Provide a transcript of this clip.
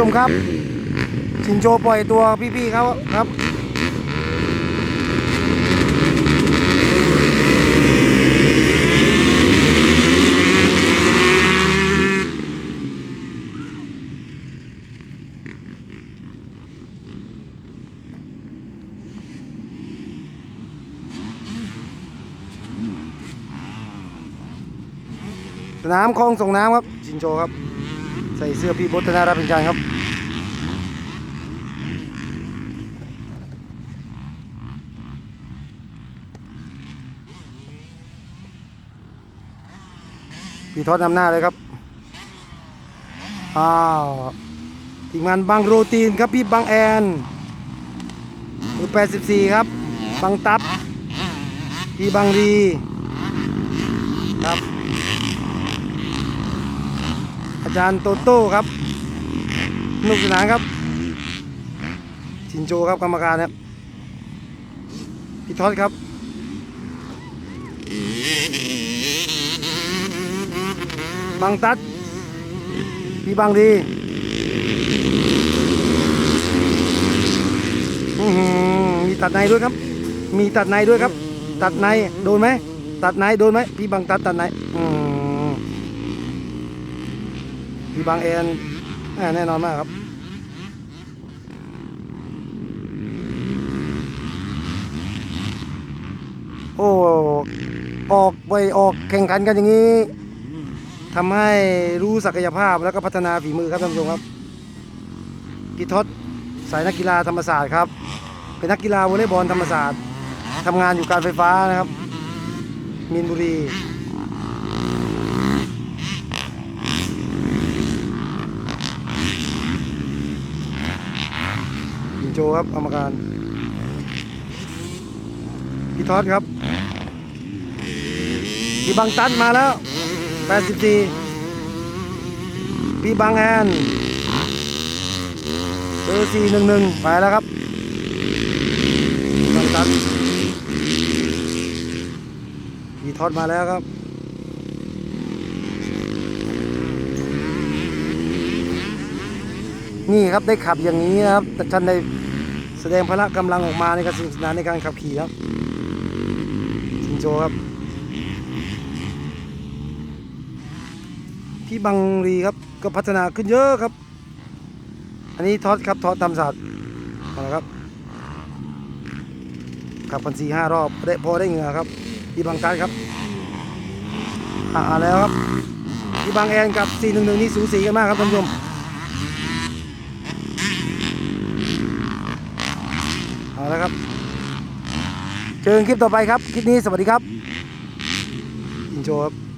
ชมครับ ชินโจปล่อยตัวพี่ๆเขาครับสนามคลองส่งน้ำครับชินโจครับ ใส่เสื้อพี่บดธนารับเป็นการครับ พี่ทอดนำหน้าเลยครับ อ้าวทีมงานบางโรตีนครับพี่บางแอนเบอร์84ครับบางตับพี่บางรีครับ อาจารย์โตโต้ครับนุกสนานครับชินโจครับกรรมการครับพี่ทอดครับบางตัดพี่บางดีมีตัดในด้วยครับ มีตัดในด้วยครับ ตัดในโดนไหมตัดในโดนไหมพี่บางตัดตัดในอืมีบางแอนอ่แน่นอนมากครับโอ้ออกไปออกแข่งขันกันอย่างนี้ทำให้รู้ศักยภาพแล้วก็พัฒนาฝีมือครับท่านผู้ชมครับกิทศสายนักกีฬาธรรมศาสตร์ครับ เป็นนักกีฬาวอลเลย์บอลธรรมศาสตร์ทำงานอยู่การไฟฟ้านะครับ มีนบุรี ยินโจครับกรรมการพี่ทอดครับพี่บังตันมาแล้ว 84 พี่บังแอนเบอร์411 ไปแล้วครับบังตันพี่ทอดมาแล้วครับนี่ครับได้ขับอย่างนี้นะครับแต่ท่านได้ แสดงพละกำลังออกมาในการสนุกสนานในการขับขี่ครับชินโจครับ ที่บางรีครับก็พัฒนาขึ้นเยอะครับ อันนี้ทอดครับทอดตำศาสตร์เอาละครับขับพันสี่ห้ารอบได้พอได้เหงื่อครับ ที่บางตันครับอ่าแล้วครับ ที่บางแอนกับ 4 1 1 นี่สูสีกันมากครับท่านผู้ชม เอาละครับเจอกันคลิปต่อไปครับ คลิปนี้สวัสดีครับอินโชครับ